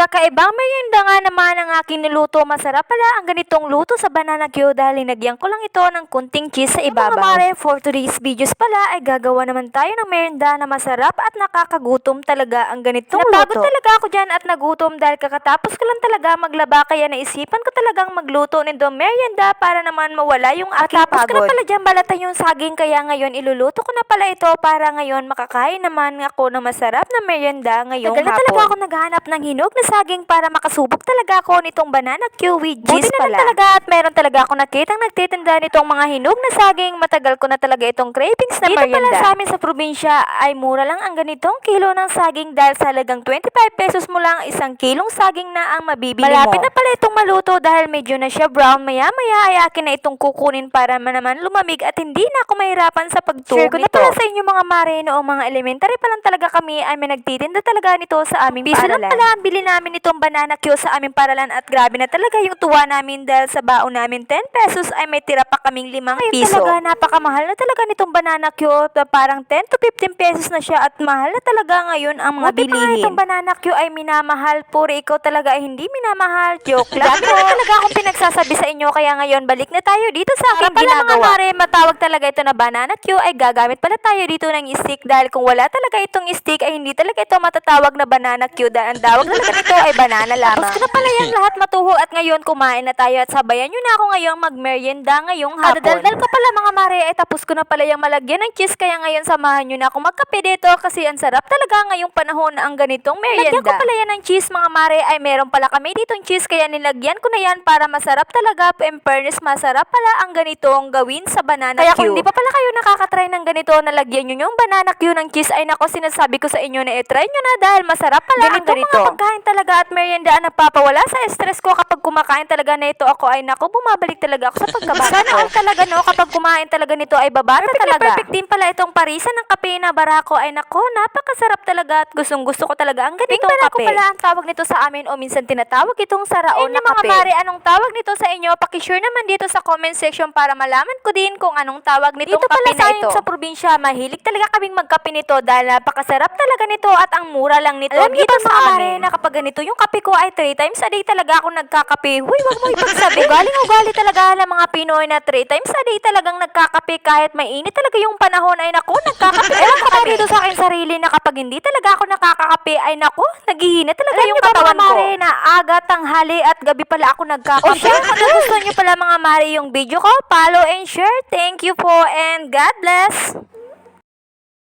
kakaibang merienda nga naman ang aking niluto. Masarap pala ang ganitong luto sa banana Q dahil linagyan ko lang ito ng kunting cheese sa ibabaw. Mga mare, for today's videos pala ay gagawa naman tayo ng merienda na masarap at nakakagutom talaga ang ganitong Napagod luto. talaga ako dyan at nagutom dahil kakatapos ko lang talaga maglaba kaya naisipan ko talagang magluto nito merienda para naman mawala yung aking Tapos ko na pagod. pala dyan balatan yung saging kaya ngayon iluluto ko na pala ito para ngayon makakain naman ako ng masarap na merienda ngayong Tagal na hapon. talaga ako naghahanap ng hinog na saging para makasubok talaga ako nitong banana Q with Buti na lang pala. talaga at meron talaga ako nakitang nagtitinda nitong mga hinog na saging. Matagal ko na talaga itong cravings na Dito merienda. pala sa amin sa probinsya ay mura lang ang ganitong kilo ng saging dahil sa halagang 25 pesos mo lang isang kilong saging na ang mabibili Malapit mo. na pala itong maluto dahil medyo na siya brown. Maya-maya ay akin na itong kukunin para man naman lumamig at hindi na ako mahirapan sa pagtuog Share ko na pala sa inyo mga mare noong mga elementary pa lang talaga kami ay may nagtitinda talaga nito sa aming Piso lang paaralan. pala ang bili namin itong banana Q sa aming paralan at grabe na talaga yung tuwa namin dahil sa baon namin 10 pesos ay may tira pa kaming 5 piso. talaga napakamahal na talaga nitong banana Q parang 10 to 15 pesos na siya at mahal na talaga ngayon ang mga nga bilihin. itong banana Q ay minamahal. Puri ikaw talaga ay hindi minamahal. Joke lang. Dati na talaga akong pinagsasabi sa inyo kaya ngayon balik na tayo dito sa aking Para pala mga ginagawa. Mare, matawag talaga ito na banana Q ay gagamit pala tayo dito ng stick dahil kung wala talaga itong stick ay hindi talaga ito matatawag na banana Q dahil ang tawag talaga nito ay banana lamang. Tapos ko na pala yan lahat matuho at ngayon kumain na tayo at sabayan nyo na ako ngayong magmerienda ngayong hapon. Adadaldal ko pala mga mare ay tapos ko na pala yung malagyan ng cheese kaya ngayon samahan nyo na ako magkape dito kasi ang sarap talaga ngayong panahon na ang ganitong merienda. Lagyan ko pala yan ng cheese mga mare ay meron pala kami ditong cheese kaya nilagyan ko na yan para masarap talaga. In fairness, masarap pala ang ganitong gawin sa banana Kaya Q. kung hindi pa pala kayo nakakatry ng ganito na lagyan nyo yung banana Q ng cheese ay nako sinasabi ko sa inyo na i-try nyo na dahil masarap pala ang Ganito ganito. mga pagkain talaga at merienda ang nagpapawala sa stress ko kapag kumakain talaga na ito ako ay nako bumabalik talaga ako sa pagkabata Sana all talaga no kapag kumain talaga nito ay babata Perfect na talaga. perfect din pala itong parisan ng kape na barako ay nako napakasarap talaga at gustong gusto ko talaga ang ganitong barako kape. pala ang tawag nito sa amin o minsan tinatawag itong saraon na yung mga kape. mare, anong tawag nito sa inyo? Pakishare naman dito sa comment section para malaman ko din kung anong tawag nitong Dito pala kape sa na ito. Sa probinsya, mahilig talaga kaming magkape nito dahil napakasarap talaga nito at ang mura lang nito Alam dito ba, sa amin. mare, na kapag ganito yung kape ko ay 3 times a day talaga ako nagkakape. Huy, wag mo ipagsabi. Ugaling ugali talaga ng mga Pinoy na 3 times a day talagang nagkakape kahit may init talaga yung panahon ay naku, nagkakape. Ewan ko ba dito sa aking sarili na kapag hindi talaga ako nakakakape ay naku, naghihina talaga Alam yung ba, katawan mga ko. mare, na aga, tanghali at gabi pala ako nagkakape. O siya, kung nagustuhan niyo pala mga mare yung video ko, follow and share. Thank you po and God bless.